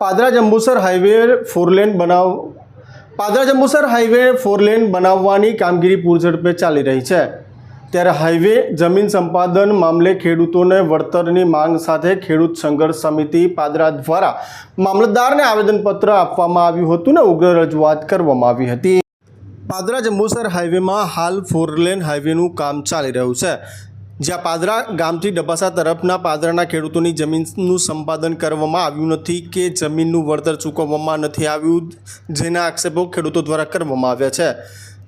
Padra Jambusar highway four lane બનાવ Padra Jambusar highway four lane બનાવવાની કામગીરી પૂરઝડપે ચાલી રહી છે. ત્યારે હાઈવે જમીન સંપાદન મામલે ખેડૂતોને વળતરની માંગ સાથે ખેડૂત સંઘર્ષ સમિતિ પાદરા દ્વારા મામલતદારને આવેદનપત્ર આપવામાં આવ્યું હતું ને ઉગ્ર રજૂઆત કરવામાં આવી હતી. પાદરા જંબુસર હાઈવેમાં હાલ ફોરલેન હાઈવેનું કામ ચાલી રહ્યું છે. જ્યાં પાદરા ગામથી ડબાસા તરફના પાદરાના ખેડૂતોની જમીનનું સંપાદન કરવામાં આવ્યું નથી કે જમીનનું વળતર ચૂકવવામાં નથી આવ્યું, જેના આક્ષેપો ખેડૂતો દ્વારા કરવામાં આવ્યા છે.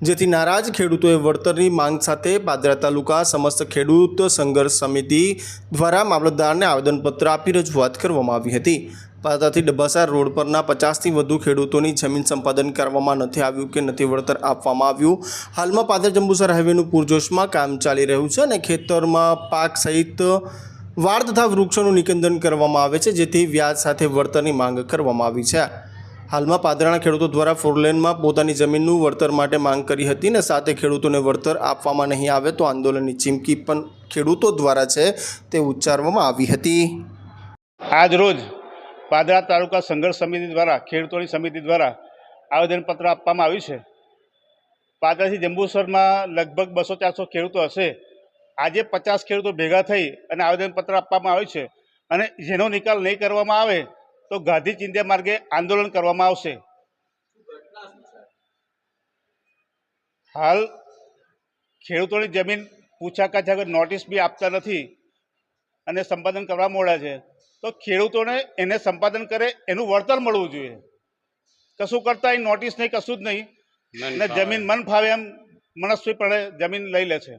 જેથી નારાજ ખેડૂતોએ વળતરની માંગ સાથે પાદરા તાલુકા સમસ્ત ખેડૂત સંઘર્ષ સમિતિ દ્વારા મામલતદારને આવેદનપત્ર આપી રજૂઆત કરવામાં આવી હતી. પાદરાથી ડબાસા રોડ પરના પચાસથી વધુ ખેડૂતોની જમીન સંપાદન કરવામાં નથી આવ્યું કે નથી વળતર આપવામાં આવ્યું. હાલમાં પાદર જંબુસર હાઈવેનું પૂરજોશમાં કામ ચાલી રહ્યું છે અને ખેતરમાં પાક સહિત વાડ તથા વૃક્ષોનું નિકંદન કરવામાં આવે છે, જેથી વ્યાજ સાથે વળતરની માંગ કરવામાં આવી છે. હાલમાં પાદરાના ખેડૂતો દ્વારા ફોરલેનમાં પોતાની જમીનનું વળતર માટે માંગ કરી હતી ને સાથે ખેડૂતોને વળતર આપવામાં નહીં આવે તો આંદોલનની ચીમકી પણ ખેડૂતો દ્વારા છે તે ઉચ્ચારવામાં આવી હતી. આજ રોજ પાદરા તાલુકા સંઘર્ષ સમિતિ દ્વારા, ખેડૂતોની સમિતિ દ્વારા આવેદનપત્ર આપવામાં આવ્યું છે. પાદરાથી જંબુસરમાં લગભગ બસો ચારસો ખેડૂતો હશે. આજે પચાસ ખેડૂતો ભેગા થઈ અને આવેદનપત્ર આપવામાં આવ્યું છે અને જેનો નિકાલ નહીં કરવામાં આવે તો ગાંધી ચિંધ્યા માર્ગે આંદોલન કરવામાં આવશે. હાલ ખેડૂતોની જમીન પૂછાકાછ આગળ નોટિસ બી આપતા નથી અને સંપાદન કરવા મોડા છે. તો ખેડૂતોને એને સંપાદન કરે એનું વળતર મળવું જોઈએ. કશું કરતા એ નોટિસ નહીં કશું જ નહીં. ને જમીન મન ફાવે એમ મનસ્વીપણે જમીન લઈ લે છે.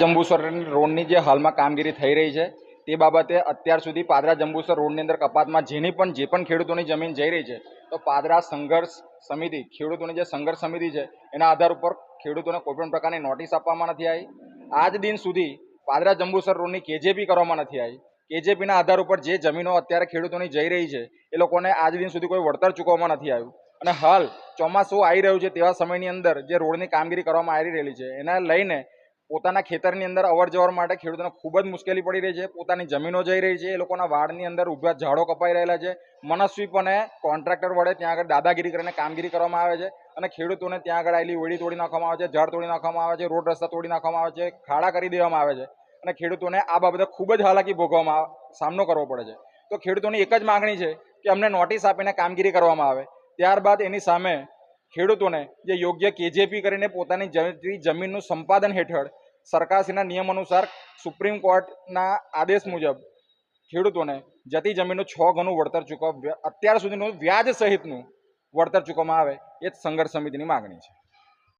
જંબુસર રોડની જે હાલમાં કામગીરી થઈ રહી છે તે બાબતે અત્યાર સુધી પાદરા જંબુસર રોડની અંદર કપાતમાં જેની પણ જે પણ ખેડૂતોની જમીન જઈ રહી છે, તો પાદરા સંઘર્ષ સમિતિ, ખેડૂતોની જે સંઘર્ષ સમિતિ છે, એના આધાર ઉપર ખેડૂતોને કોઈપણ પ્રકારની નોટિસ આપવામાં નથી આવી. આજ દિન સુધી પાદરા જંબુસર રોડની કેજેપી કરવામાં નથી આવી. કેજેપીના આધાર ઉપર જે જમીનો અત્યારે ખેડૂતોની જઈ રહી છે, એ લોકોને આજ દિન સુધી કોઈ વળતર ચૂકવવામાં નથી આવ્યું. અને હાલ ચોમાસું આવી રહ્યું છે તેવા સમયની અંદર જે રોડની કામગીરી કરવામાં આવી રહેલી છે, એને લઈને પોતાના ખેતરની અંદર અવર જવર માટે ખેડૂતોને ખૂબ જ મુશ્કેલી પડી રહી છે. પોતાની જમીનો જઈ રહી છે. એ લોકોના વાડની અંદર ઊભા ઝાડો કપાઈ રહેલા છે. મનસ્વીપણે કોન્ટ્રાક્ટર વડે ત્યાં આગળ દાદાગીરી કરીને કામગીરી કરવામાં આવે છે અને ખેડૂતોને ત્યાં આગળ આવેલી ઓળી તોડી નાખવામાં આવે છે, ઝાડ તોડી નાખવામાં આવે છે, રોડ રસ્તા તોડી નાખવામાં આવે છે, ખાડા કરી દેવામાં આવે છે અને ખેડૂતોને આ બાબતે ખૂબ જ હાલાકી ભોગવવામાં સામનો કરવો પડે છે. તો ખેડૂતોની એક જ માગણી છે કે અમને નોટિસ આપીને કામગીરી કરવામાં આવે. ત્યારબાદ એની સામે ખેડૂતોને જે યોગ્ય કેજેપી કરીને પોતાની જમીનનું સંપાદન હેઠળ સરકારશ્રીના નિયમ અનુસાર સુપ્રીમ કોર્ટના આદેશ મુજબ ખેડૂતોને જતી જમીનનું છ ગણું વળતર ચૂકવ અત્યાર સુધીનું વ્યાજ સહિતનું વળતર ચૂકવવામાં આવે એ જ સંઘર્ષ સમિતિની માગણી છે.